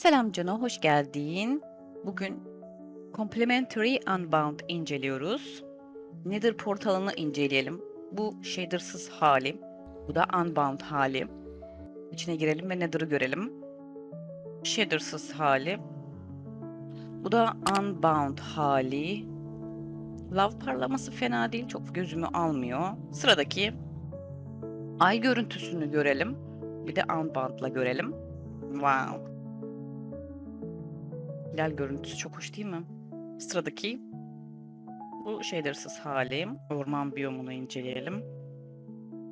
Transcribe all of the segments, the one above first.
Selam Cano, hoş geldin. Bugün Complementary Unbound inceliyoruz. Nether portalını inceleyelim. Bu shadersız hali. Bu da Unbound hali. İçine girelim ve Nether'ı görelim. Shadersız hali. Bu da Unbound hali. Lav parlaması fena değil. Çok gözümü almıyor. Sıradaki ay görüntüsünü görelim. Bir de Unbound'la görelim. Wow. Hilal görüntüsü çok hoş değil mi? Sıradaki bu shadersız hali. Orman biyomunu inceleyelim.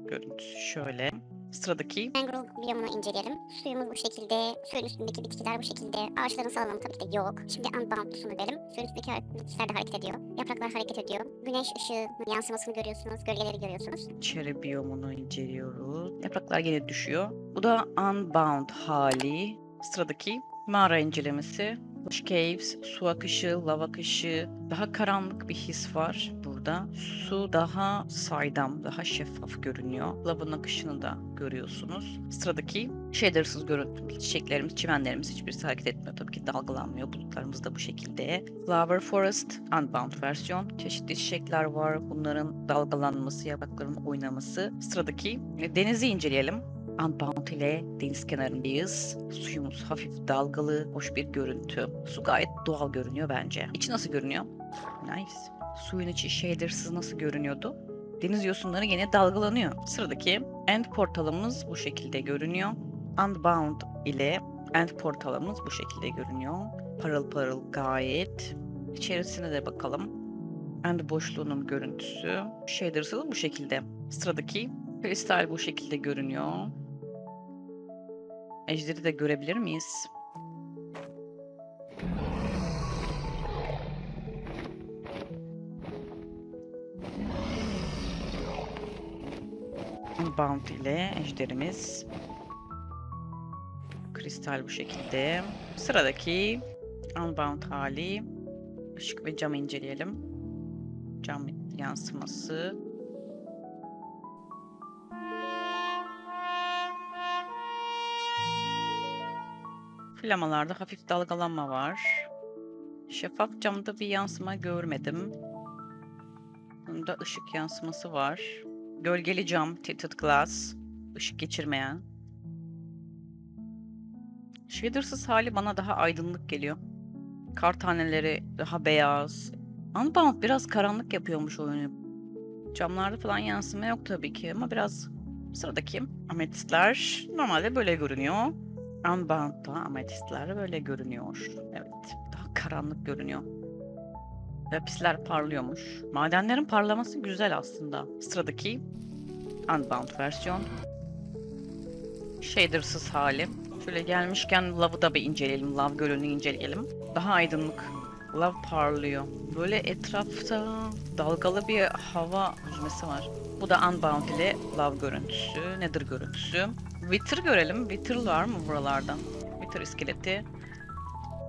Görüntüsü şöyle. Sıradaki Mangrove biyomunu inceleyelim. Suyumuz bu şekilde, suyun üstündeki bitkiler bu şekilde. Ağaçların sağlamı tabii ki de yok. Şimdi unbound'lusunu verelim. Suyun üstündeki bitkiler de hareket ediyor. Yapraklar hareket ediyor. Güneş ışığının yansımasını görüyorsunuz, gölgeleri görüyorsunuz. cherry biyomunu inceliyoruz. Yapraklar yine düşüyor. Bu da unbound hali. Sıradaki mağara incelemesi. Bush Caves, su akışı, lav akışı, daha karanlık bir his var burada. Su daha saydam, daha şeffaf görünüyor. Lavın akışını da görüyorsunuz. Sıradaki shadersız görüntümüz, çiçeklerimiz, çimenlerimiz hiçbirisi hareket etmiyor. Tabii ki dalgalanmıyor. Bulutlarımız da bu şekilde. Flower Forest, Unbound versiyon. Çeşitli çiçekler var. Bunların dalgalanması, yaprakların oynaması. Sıradaki e, denizi inceleyelim. Unbound ile deniz kenarındayız. Suyumuz hafif dalgalı, hoş bir görüntü. Su gayet doğal görünüyor bence. İçi nasıl görünüyor? Nice. Suyun içi shadersız nasıl görünüyordu? Deniz yosunları yine dalgalanıyor. Sıradaki end portalımız bu şekilde görünüyor. Unbound ile end portalımız bu şekilde görünüyor. Parıl parıl gayet. İçerisine de bakalım. End boşluğunun görüntüsü. Shadersız bu şekilde. Sıradaki kristal bu şekilde görünüyor. Ejderi de görebilir miyiz? Bound ile ejderimiz. Kristal bu şekilde. Sıradaki Unbound hali. Işık ve cam inceleyelim. Cam yansıması. Flamalarda hafif dalgalanma var. Şeffaf camda bir yansıma görmedim. Bunda ışık yansıması var. Gölgeli cam, tinted glass, ışık geçirmeyen. Shadersız hali bana daha aydınlık geliyor. Kar taneleri daha beyaz. Unbound biraz karanlık yapıyormuş oyunu. Camlarda falan yansıma yok tabii ki ama biraz sıradaki ametistler normalde böyle görünüyor. Unbound'da ametistler böyle görünüyor. Evet, daha karanlık görünüyor. Lapisler parlıyormuş. Madenlerin parlaması güzel aslında. Sıradaki Unbound versiyon. Shadersız hali. Şöyle gelmişken Love'ı da bir inceleyelim. Love gölünü inceleyelim. Daha aydınlık. Love parlıyor. Böyle etrafta dalgalı bir hava hüzmesi var. Bu da Unbound ile Love görüntüsü. Nether görüntüsü. Wither görelim. Wither var mı buralarda? Wither iskeleti.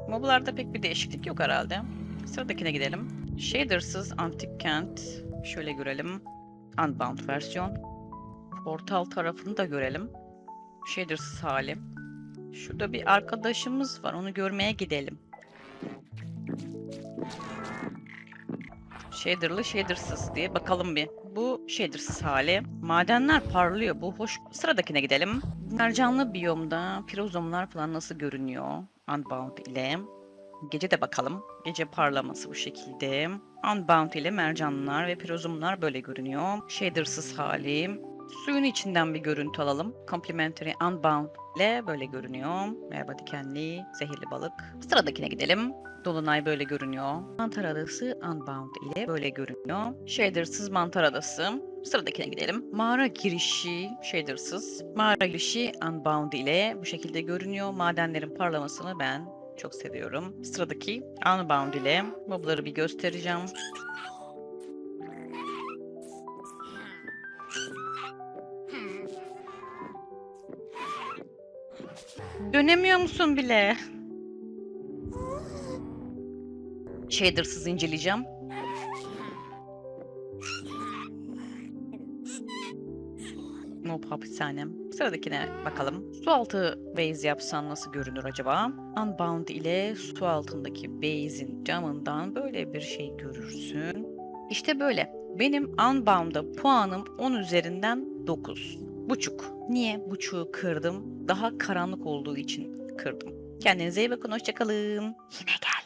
Moblarda pek bir değişiklik yok herhalde. Sıradakine gidelim. Shadersız antik kent. Şöyle görelim. Unbound versiyon. Portal tarafını da görelim. Shadersız hali. Şurada bir arkadaşımız var. Onu görmeye gidelim. Shader'lı shadersız diye bakalım bir. Bu shadersız hali. Madenler parlıyor. Bu hoş. Sıradakine gidelim. Mercanlı biyomda pirozomlar falan nasıl görünüyor? Unbound ile. Gece de bakalım. Gece parlaması bu şekilde. Unbound ile mercanlar ve pirozomlar böyle görünüyor. Shadersız hali. Suyun içinden bir görüntü alalım. Complementary Unbound ile böyle görünüyor. Merhaba dikenli, zehirli balık. Sıradakine gidelim. Dolunay böyle görünüyor. Mantar adası Unbound ile böyle görünüyor. Shadersız mantar adası. Sıradakine gidelim. Mağara girişi shadersız. Mağara girişi Unbound ile bu şekilde görünüyor. Madenlerin parlamasını ben çok seviyorum. Sıradaki Unbound ile mobları bir göstereceğim. Dönemiyor musun bile? Shaders'ız inceleyeceğim. Mob hapishanem. Sıradakine bakalım. Su altı base yapsan nasıl görünür acaba? Unbound ile su altındaki base'in camından böyle bir şey görürsün. İşte böyle. Benim Unbound'da puanım 10 üzerinden 9. Buçuk. Niye buçuğu kırdım? Daha karanlık olduğu için kırdım. Kendinize iyi bakın. Hoşçakalın. Yine gel.